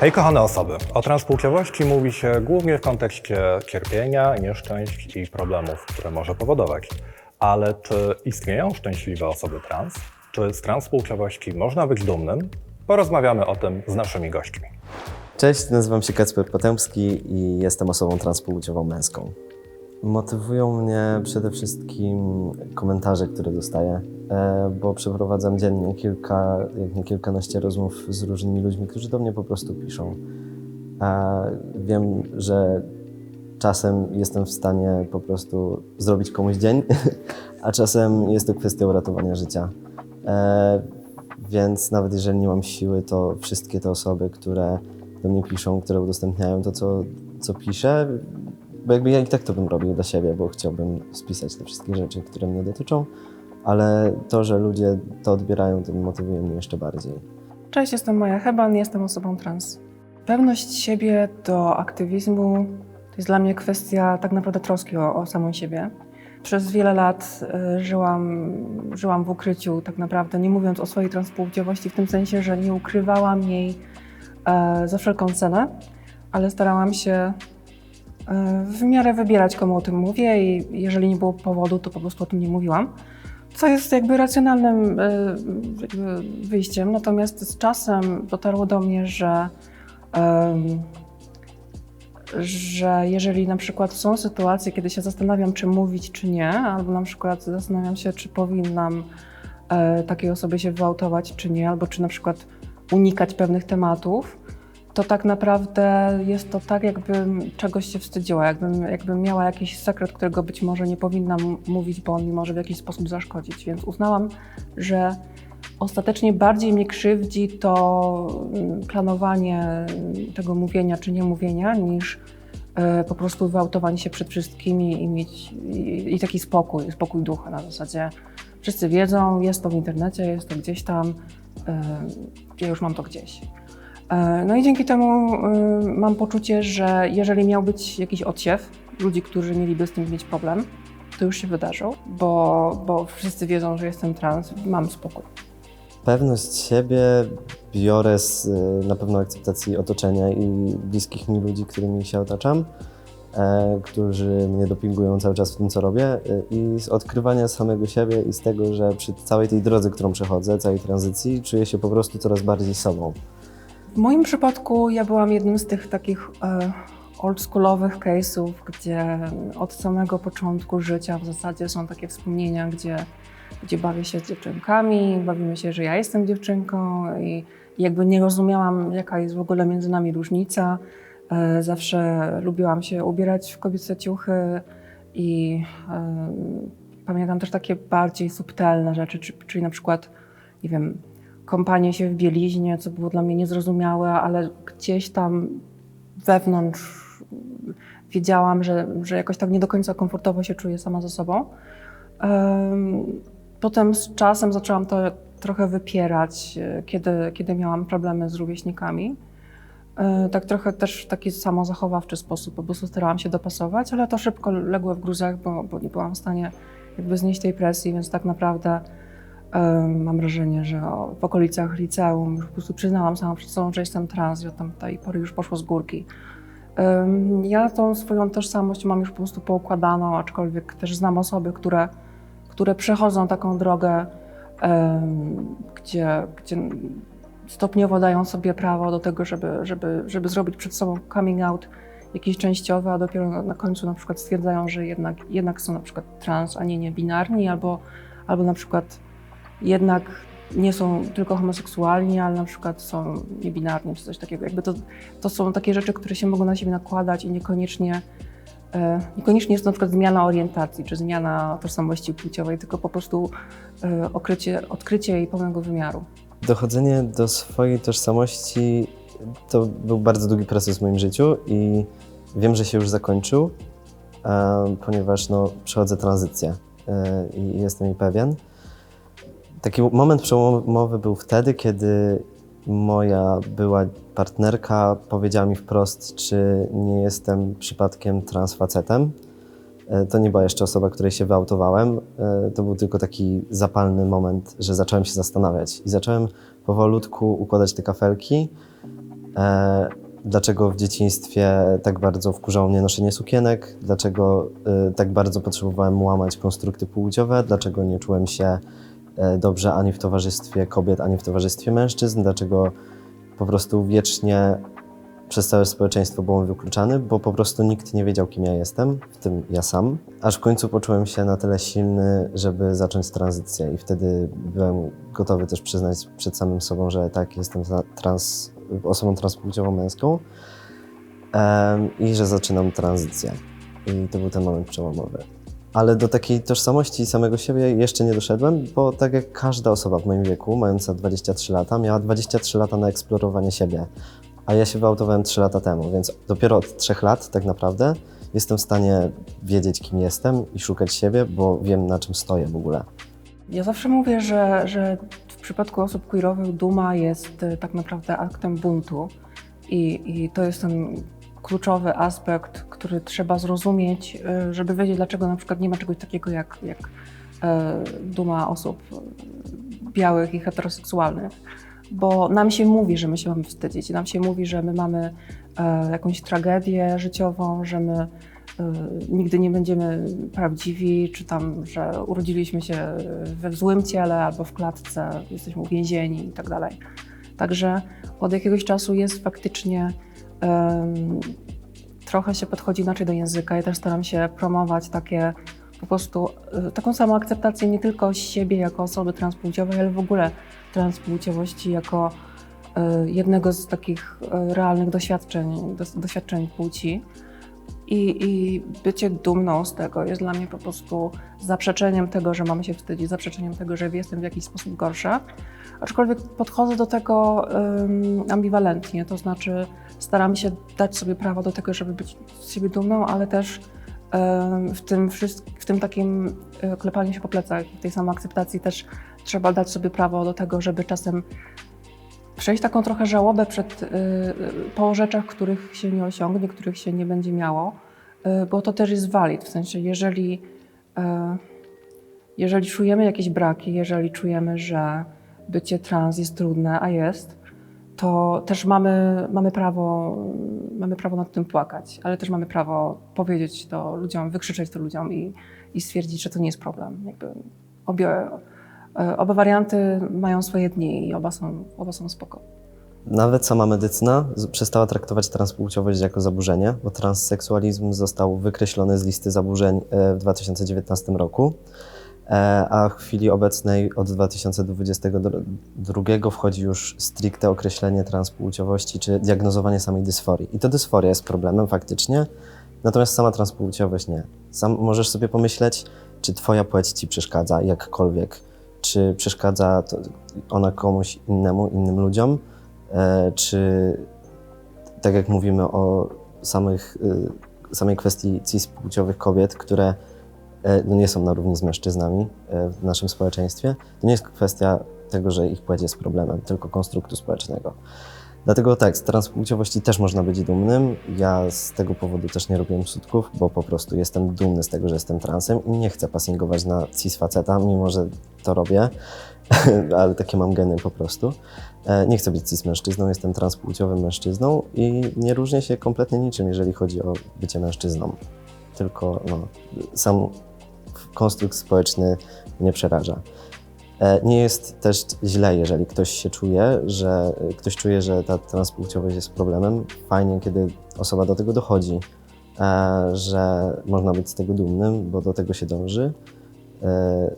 Hej kochane osoby, o transpłciowości mówi się głównie w kontekście cierpienia, nieszczęść i problemów, które może powodować. Ale czy istnieją szczęśliwe osoby trans? Czy z transpłciowości można być dumnym? Porozmawiamy o tym z naszymi gośćmi. Cześć, nazywam się Kacper Potępski i jestem osobą transpłciową męską. Motywują mnie przede wszystkim komentarze, które dostaję, e, bo przeprowadzam dziennie kilka, jak nie kilkanaście rozmów z różnymi ludźmi, którzy do mnie po prostu piszą. A wiem, że czasem jestem w stanie po prostu zrobić komuś dzień, a czasem jest to kwestia uratowania życia. E, Więc nawet jeżeli nie mam siły, to wszystkie te osoby, które do mnie piszą, które udostępniają to, co, co piszę, bo jakby ja i tak to bym robił dla siebie, bo chciałbym spisać te wszystkie rzeczy, które mnie dotyczą, ale to, że ludzie to odbierają, to motywuje mnie jeszcze bardziej. Cześć, jestem Maja Heban, jestem osobą trans. Pewność siebie do aktywizmu to jest dla mnie kwestia tak naprawdę troski o, o samą siebie. Przez wiele lat y, żyłam, żyłam w ukryciu, tak naprawdę, nie mówiąc o swojej transpłciowości, w tym sensie, że nie ukrywałam jej e, za wszelką cenę, ale starałam się w miarę wybierać, komu o tym mówię i jeżeli nie było powodu, to po prostu o tym nie mówiłam co jest jakby racjonalnym y, jakby wyjściem. Natomiast z czasem dotarło do mnie, że, że jeżeli na przykład są sytuacje, kiedy się zastanawiam, czy mówić, czy nie, albo na przykład zastanawiam się, czy powinnam e, takiej osobie się wyautować, czy nie, albo czy na przykład unikać pewnych tematów, to tak naprawdę jest to tak, jakbym czegoś się wstydziła, jakbym, jakbym miała jakiś sekret, którego być może nie powinnam mówić, bo on mi może w jakiś sposób zaszkodzić. Więc uznałam, że ostatecznie bardziej mnie krzywdzi to mm, planowanie tego mówienia czy nie mówienia, niż e, po prostu wyautowanie się przed wszystkimi i mieć i, i taki spokój, spokój ducha na zasadzie wszyscy wiedzą, jest to w internecie, jest to gdzieś tam, e, ja już mam to gdzieś. E, No i dzięki temu y, mam poczucie, że jeżeli miał być jakiś odsiew ludzi, którzy mieliby z tym mieć problem, to już się wydarzył, bo, bo wszyscy wiedzą, że jestem trans, mam spokój. Pewność siebie biorę z y, na pewno akceptacji otoczenia i bliskich mi ludzi, którymi się otaczam, e, którzy mnie dopingują cały czas w tym, co robię i z odkrywania samego siebie i z tego, że przy całej tej drodze, którą przechodzę, całej tranzycji, czuję się po prostu coraz bardziej sobą. W moim przypadku ja byłam jednym z tych takich e, oldschoolowych case'ów, gdzie od samego początku życia w zasadzie są takie wspomnienia, gdzie, gdzie bawię się z dziewczynkami, bawimy się, że ja jestem dziewczynką i jakby nie rozumiałam, jaka jest w ogóle między nami różnica. E, zawsze lubiłam się ubierać w kobiece ciuchy i e, pamiętam też takie bardziej subtelne rzeczy, czy, czyli na przykład, nie wiem, kąpanie się w bieliźnie, co było dla mnie niezrozumiałe, ale gdzieś tam wewnątrz wiedziałam, że, że jakoś tak nie do końca komfortowo się czuję sama ze sobą. Em, Potem z czasem zaczęłam to trochę wypierać, e, kiedy, kiedy miałam problemy z rówieśnikami. E, Tak trochę też w taki samozachowawczy sposób, po prostu starałam się dopasować, ale to szybko legło w gruzach, bo, bo nie byłam w stanie jakby znieść tej presji, więc tak naprawdę mam wrażenie, że w okolicach liceum już po prostu przyznałam sama przed sobą, że jestem trans i od tamtej pory już poszło z górki. Ja tą swoją tożsamość mam już po prostu poukładaną, aczkolwiek też znam osoby, które, które przechodzą taką drogę, gdzie, gdzie stopniowo dają sobie prawo do tego, żeby, żeby, żeby zrobić przed sobą coming out jakiś częściowy, a dopiero na końcu na przykład stwierdzają, że jednak, jednak są na przykład trans, a nie niebinarni, albo, albo na przykład jednak nie są tylko homoseksualni, ale na przykład są niebinarni czy coś takiego. Jakby to, to są takie rzeczy, które się mogą na siebie nakładać i niekoniecznie, e, niekoniecznie jest to na przykład zmiana orientacji czy zmiana tożsamości płciowej, tylko po prostu e, okrycie, odkrycie jej pełnego wymiaru. Dochodzenie do swojej tożsamości to był bardzo długi proces w moim życiu i wiem, że się już zakończył, e, ponieważ no, przechodzę tranzycję i jestem jej pewien. Taki moment przełomowy był wtedy, kiedy moja była partnerka powiedziała mi wprost, czy nie jestem przypadkiem transfacetem. E, To nie była jeszcze osoba, której się wyautowałem. E, To był tylko taki zapalny moment, że zacząłem się zastanawiać i zacząłem powolutku układać te kafelki E, dlaczego w dzieciństwie tak bardzo wkurzało mnie noszenie sukienek, dlaczego tak bardzo potrzebowałem łamać konstrukty płciowe, dlaczego nie czułem się dobrze ani w towarzystwie kobiet, ani w towarzystwie mężczyzn, dlaczego po prostu wiecznie przez całe społeczeństwo byłem wykluczany, bo po prostu nikt nie wiedział, kim ja jestem, w tym ja sam. Aż w końcu poczułem się na tyle silny, żeby zacząć tranzycję i wtedy byłem gotowy też przyznać przed samym sobą, że tak, jestem trans, osobą transpłciową męską em, i że zaczynam tranzycję. I to był ten moment przełomowy. Ale do takiej tożsamości samego siebie jeszcze nie doszedłem, bo tak jak każda osoba w moim wieku, mająca 23 lata, miała 23 lata na eksplorowanie siebie. A ja się wyautowałem 3 lata temu, więc dopiero od 3 lat tak naprawdę jestem w stanie wiedzieć, kim jestem i szukać siebie, bo wiem, na czym stoję w ogóle. Ja zawsze mówię, że, że w przypadku osób queerowych duma jest e, tak naprawdę aktem buntu i, i to jest ten kluczowy aspekt, który trzeba zrozumieć, e, żeby wiedzieć, dlaczego na przykład nie ma czegoś takiego jak, jak e, duma osób białych i heteroseksualnych. Bo nam się mówi, że my się mamy wstydzić, nam się mówi, że my mamy e, jakąś tragedię życiową, że my e, nigdy nie będziemy prawdziwi, czy tam, że urodziliśmy się we złym ciele albo w klatce, jesteśmy uwięzieni i tak dalej. Także od jakiegoś czasu jest faktycznie trochę się podchodzi inaczej do języka. Ja też staram się promować takie po prostu e, taką samą akceptację nie tylko siebie jako osoby transpłciowej, ale w ogóle transpłciowości jako e, jednego z takich e, realnych doświadczeń, doświadczeń płci. I, I bycie dumną z tego jest dla mnie po prostu zaprzeczeniem tego, że mamy się wstydzić, zaprzeczeniem tego, że jestem w jakiś sposób gorsza. Aczkolwiek podchodzę do tego ambiwalentnie, to znaczy staram się dać sobie prawo do tego, żeby być z siebie dumną, ale też w tym, w tym takim y, klepaniu się po plecach i tej samoakceptacji też trzeba dać sobie prawo do tego, żeby czasem przejść taką trochę żałobę przed, y, y, po rzeczach, których się nie osiągnie, których się nie będzie miało, bo to też jest valid, w sensie jeżeli, jeżeli czujemy jakieś braki, jeżeli czujemy, że bycie trans jest trudne, a jest, to też mamy, mamy, prawo, mamy prawo nad tym płakać, ale też mamy prawo powiedzieć to ludziom, wykrzyczeć to ludziom i, i stwierdzić, że to nie jest problem. Jakby obie, e, oba warianty mają swoje dni i oba są, oba są spoko. Nawet sama medycyna przestała traktować transpłciowość jako zaburzenie, bo transseksualizm został wykreślony z listy zaburzeń e, w 2019 roku, a w chwili obecnej od 2022 wchodzi już stricte określenie transpłciowości czy diagnozowanie samej dysforii. I to dysforia jest problemem faktycznie, natomiast sama transpłciowość nie. Sam możesz sobie pomyśleć, czy twoja płeć ci przeszkadza jakkolwiek, czy przeszkadza ona komuś innemu, innym ludziom, E, czy tak jak mówimy o samych, y, samej kwestii cispłciowych kobiet, które e, no nie są na równi z mężczyznami e, w naszym społeczeństwie, to nie jest kwestia tego, że ich płeć jest problemem, tylko konstruktu społecznego. Dlatego tak, z transpłciowości też można być dumnym. Ja z tego powodu też nie robiłem sutków, bo po prostu jestem dumny z tego, że jestem transem i nie chcę passingować na cis faceta, mimo że to robię, ale takie mam geny po prostu. E, Nie chcę być cis mężczyzną, jestem transpłciowym mężczyzną i nie różnię się kompletnie niczym, jeżeli chodzi o bycie mężczyzną. Tylko no, sam konstrukt społeczny mnie przeraża. E, Nie jest też źle, jeżeli ktoś się czuje, że ktoś czuje, że ta transpłciowość jest problemem. Fajnie, kiedy osoba do tego dochodzi, e, że można być z tego dumnym, bo do tego się dąży. E,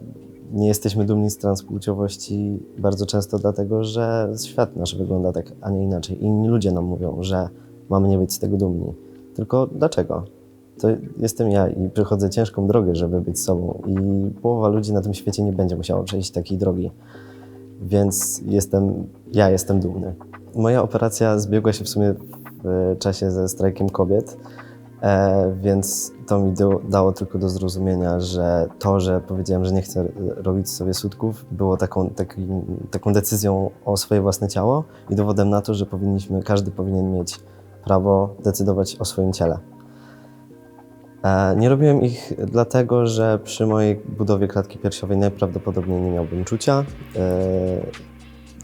Nie jesteśmy dumni z transpłciowości bardzo często dlatego, że świat nasz wygląda tak, a nie inaczej. Inni ludzie nam mówią, że mamy nie być z tego dumni. Tylko dlaczego? To jestem ja i przechodzę ciężką drogę, żeby być sobą, i połowa ludzi na tym świecie nie będzie musiała przejść takiej drogi. Więc jestem, ja jestem dumny. Moja operacja zbiegła się w sumie w czasie ze strajkiem kobiet, e, więc to mi dało tylko do zrozumienia, że to, że powiedziałem, że nie chcę e, robić sobie sutków, było taką, taką decyzją o swoje własne ciało i dowodem na to, że powinniśmy, każdy powinien mieć prawo decydować o swoim ciele. E, Nie robiłem ich dlatego, że przy mojej budowie klatki piersiowej najprawdopodobniej nie miałbym czucia, e,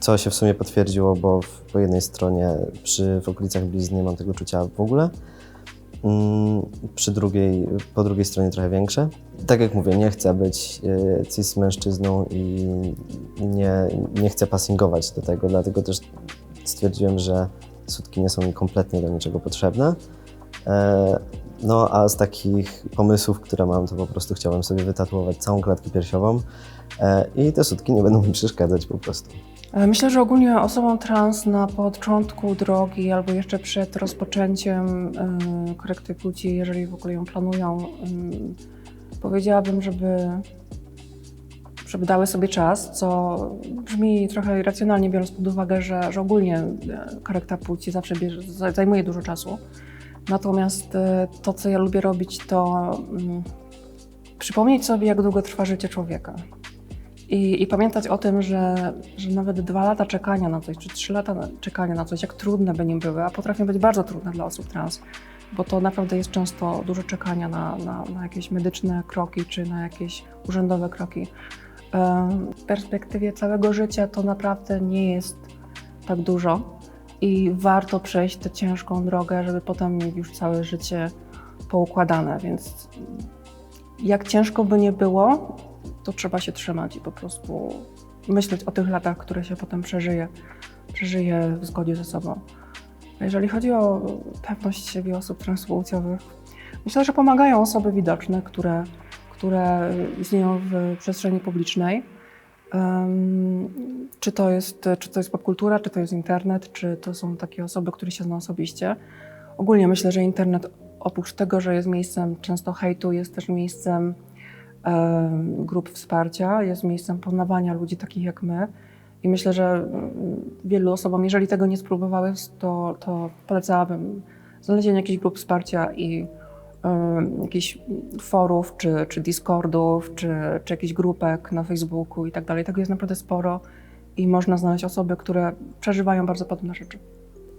co się w sumie potwierdziło, bo po jednej stronie przy, w okolicach blizny mam tego czucia w ogóle, mm, przy drugiej, po drugiej stronie trochę większe. Tak jak mówię, nie chcę być y, cis mężczyzną i nie, nie chcę passingować do tego, dlatego też stwierdziłem, że sutki nie są mi kompletnie do niczego potrzebne. No a z takich pomysłów, które mam, to po prostu chciałem sobie wytatuować całą klatkę piersiową e, i te sutki nie będą mi przeszkadzać po prostu. E, Myślę, że ogólnie osobom trans na początku drogi albo jeszcze przed rozpoczęciem y, korekty płci, jeżeli w ogóle ją planują, y, powiedziałabym, żeby, żeby dały sobie czas, co brzmi trochę irracjonalnie, biorąc pod uwagę, że, że ogólnie e, korekta płci zawsze bierze, za- zajmuje dużo czasu. Natomiast e, to, co ja lubię robić, to mm, przypomnieć sobie, jak długo trwa życie człowieka. I, I pamiętać o tym, że, że nawet dwa lata czekania na coś, czy trzy lata czekania na coś, jak trudne by nie były, a potrafią być bardzo trudne dla osób trans, bo to naprawdę jest często dużo czekania na, na, na jakieś medyczne kroki, czy na jakieś urzędowe kroki. Em, W perspektywie całego życia to naprawdę nie jest tak dużo i warto przejść tę ciężką drogę, żeby potem mieć już całe życie poukładane, więc jak ciężko by nie było, to trzeba się trzymać i po prostu myśleć o tych latach, które się potem przeżyje, przeżyje w zgodzie ze sobą. Jeżeli chodzi o pewność siebie osób transpłciowych, myślę, że pomagają osoby widoczne, które, które istnieją w przestrzeni publicznej. Czy, to jest, czy to jest popkultura, czy to jest internet, czy to są takie osoby, które się znają osobiście. Ogólnie myślę, że internet oprócz tego, że jest miejscem często hejtu, jest też miejscem em, grup wsparcia, jest miejscem poznawania ludzi takich jak my. I myślę, że wielu osobom, jeżeli tego nie spróbowały, to, to polecałabym znalezienie jakichś grup wsparcia i jakichś forów, czy, czy Discordów, czy, czy jakichś grupek na Facebooku i tak dalej. Tego jest naprawdę sporo i można znaleźć osoby, które przeżywają bardzo podobne rzeczy.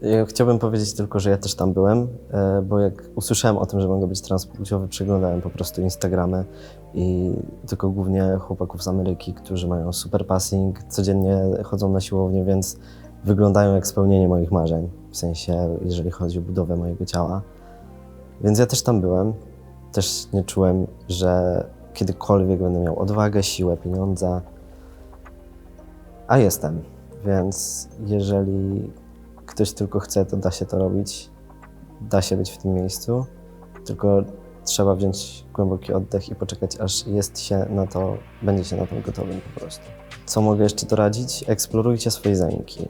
Ja chciałbym powiedzieć tylko, że ja też tam byłem, e, bo jak usłyszałem o tym, że mogę być transpłciowy, przeglądałem po prostu Instagramy i tylko głównie chłopaków z Ameryki, którzy mają super passing, codziennie chodzą na siłownię, więc wyglądają jak spełnienie moich marzeń, w sensie jeżeli chodzi o budowę mojego ciała. Więc ja też tam byłem, też nie czułem, że kiedykolwiek będę miał odwagę, siłę, pieniądze, a jestem. Więc jeżeli ktoś tylko chce, to da się to robić. Da się być w tym miejscu. Tylko trzeba wziąć głęboki oddech i poczekać, aż jest się na to, będzie się na to gotowym po prostu. Co mogę jeszcze doradzić? Eksplorujcie swoje zajęki.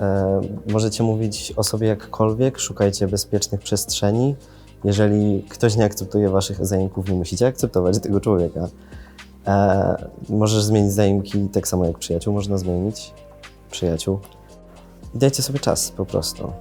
E, możecie mówić o sobie jakkolwiek, szukajcie bezpiecznych przestrzeni. Jeżeli ktoś nie akceptuje waszych zajęków, nie musicie akceptować tego człowieka. E, możesz zmienić zajęki tak samo jak przyjaciół można zmienić. Przyjaciół. I dajcie sobie czas po prostu.